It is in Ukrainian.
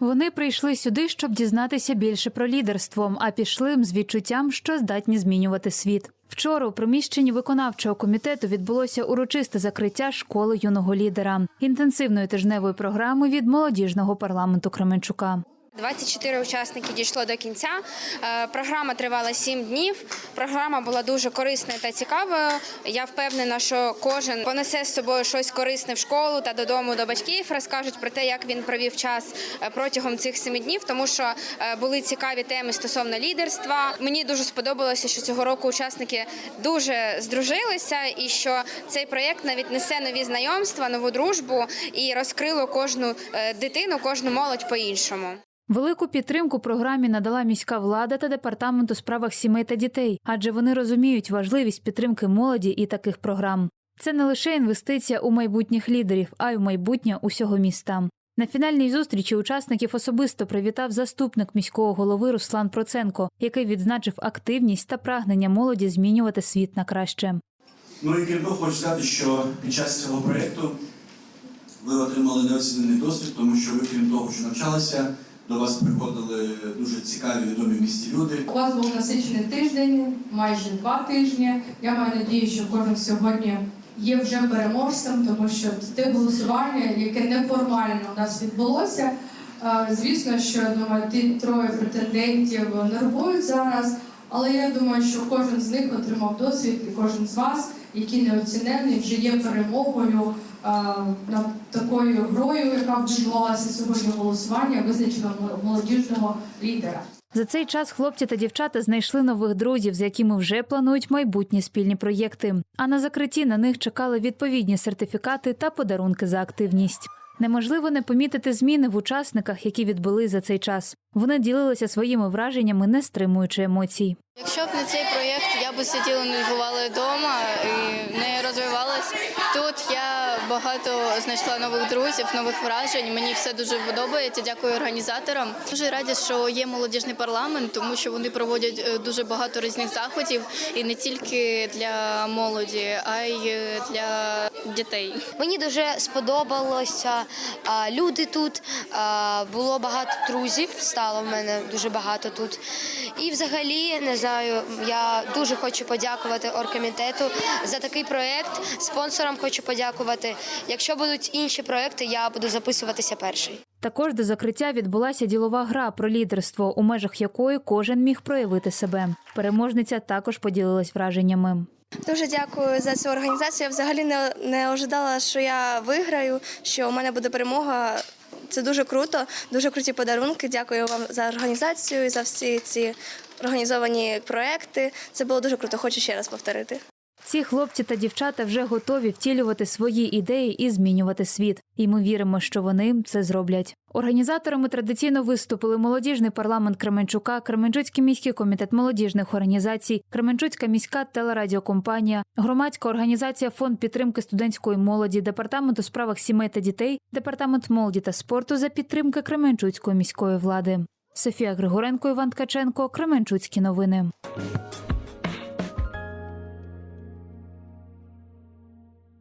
Вони прийшли сюди, щоб дізнатися більше про лідерство, а пішли з відчуттям, що здатні змінювати світ. Вчора у приміщенні виконавчого комітету відбулося урочисте закриття школи юного лідера інтенсивної тижневої програми від молодіжного парламенту Кременчука. 24 учасники дійшло до кінця. Е, Програма тривала 7 днів. Програма була дуже корисною та цікавою. Я впевнена, що кожен понесе з собою щось корисне в школу та додому до батьків. Розкажуть про те, як він провів час е, протягом цих 7 днів, тому що е, були цікаві теми стосовно лідерства. Мені дуже сподобалося, що цього року учасники дуже здружилися, і що цей проєкт навіть несе нові знайомства, нову дружбу і розкрило кожну дитину, кожну молодь по-іншому. Велику підтримку програмі надала міська влада та департамент у справах сімей та дітей, адже вони розуміють важливість підтримки молоді і таких програм. Це не лише інвестиція у майбутніх лідерів, а й у майбутнє усього міста. На фінальній зустрічі учасників особисто привітав заступник міського голови Руслан Проценко, який відзначив активність та прагнення молоді змінювати світ на краще. Ну і крім хочу сказати, що під час цього проєкту ви отримали неоцінений досвід, тому що ви, крім того, що навчалися, до вас приходили дуже цікаві відомі в місті люди. У вас був насичений тиждень, майже два тижні. Я маю надію, що кожен сьогодні є вже переможцем, тому що те голосування, яке неформально у нас відбулося. е, Звісно, що думаю, ті троє претендентів нервують зараз, але я думаю, що кожен з них отримав досвід, і кожен з вас, який неоцінений, вже є перемогою е, над такою грою, яка відбувалася сьогодні голосування, визначеного молодіжного лідера. За цей час хлопці та дівчата знайшли нових друзів, з якими вже планують майбутні спільні проєкти. А на закритті на них чекали відповідні сертифікати та подарунки за активність. Неможливо не помітити зміни в учасниках, які відбули за цей час. Вони ділилися своїми враженнями, не стримуючи емоцій. Якщо б не цей проєкт, я б сиділа, нудьгувала вдома і не розвивалась. Тут я багато знайшла нових друзів, нових вражень. Мені все дуже подобається. Дякую організаторам. Дуже раді, що є молодіжний парламент, тому що вони проводять е, дуже багато різних заходів і не тільки для молоді, а й е, для дітей. Мені дуже сподобалося люди тут. Було багато друзів, стало в мене дуже багато тут. І взагалі не знаю, я дуже хочу подякувати оргкомітету за такий проект. Спонсорам хочу подякувати. Якщо будуть інші проекти, я буду записуватися перший. Також до закриття відбулася ділова гра про лідерство, у межах якої кожен міг проявити себе. Переможниця також поділилась враженнями. Дуже дякую за цю організацію. Я взагалі не, не ожидала, що я виграю, що у мене буде перемога. Це дуже круто, дуже круті подарунки. Дякую вам за організацію і за всі ці організовані проекти. Це було дуже круто. Хочу ще раз повторити. Ці хлопці та дівчата вже готові втілювати свої ідеї і змінювати світ. І ми віримо, що вони це зроблять. Організаторами традиційно виступили молодіжний парламент Кременчука, Кременчуцький міський комітет молодіжних організацій, Кременчуцька міська телерадіокомпанія, громадська організація Фонд підтримки студентської молоді, департамент у справах сімей та дітей, департамент молоді та спорту за підтримки Кременчуцької міської влади. Софія Григоренко, Іван Ткаченко, Кременчуцькі новини.